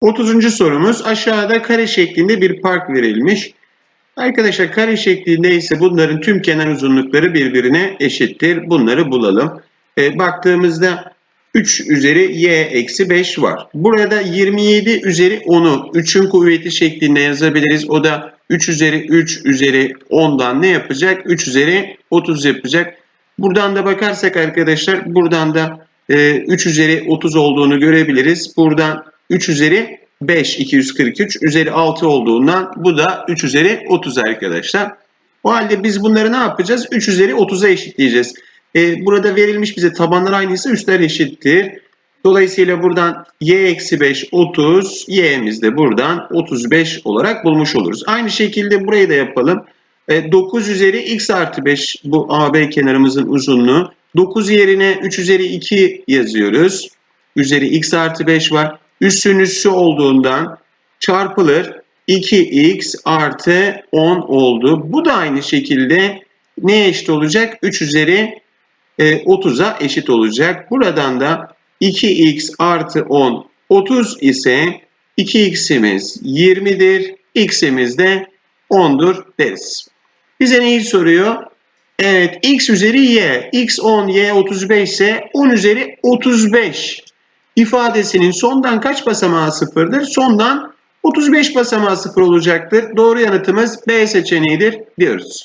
30. sorumuz aşağıda kare şeklinde bir park verilmiş. Arkadaşlar kare şeklinde ise bunların tüm kenar uzunlukları birbirine eşittir. Bunları bulalım. E, baktığımızda 3 üzeri y eksi 5 var. Burada 27 üzeri 10'u 3'ün kuvveti şeklinde yazabiliriz. O da 3 üzeri 3 üzeri 10'dan ne yapacak? 3 üzeri 30 yapacak. Buradan da bakarsak arkadaşlar buradan da e, 3 üzeri 30 olduğunu görebiliriz. Buradan 3 üzeri 5 243 üzeri 6 olduğundan bu da 3 üzeri 30 arkadaşlar. O halde biz bunları ne yapacağız? 3 üzeri 30'a eşitleyeceğiz. E, burada verilmiş bize tabanlar aynıysa üstler eşittir. Dolayısıyla buradan y eksi 5 30, y'miz de buradan 35 olarak bulmuş oluruz. Aynı şekilde burayı da yapalım. E, 9 üzeri x artı 5 bu AB kenarımızın uzunluğu. 9 yerine 3 üzeri 2 yazıyoruz. Üzeri x artı 5 var. Üssün üssü olduğundan çarpılır. 2x artı 10 oldu. Bu da aynı şekilde neye eşit olacak? 3 üzeri e, 30'a eşit olacak. Buradan da 2x artı 10 30 ise 2x'imiz 20'dir. x'imiz de 10'dur deriz. Bize neyi soruyor? Evet x üzeri y. x 10 y 35 ise 10 üzeri 35 ifadesinin sondan kaç basamağı sıfırdır? Sondan 35 basamağı sıfır olacaktır. Doğru yanıtımız B seçeneğidir diyoruz.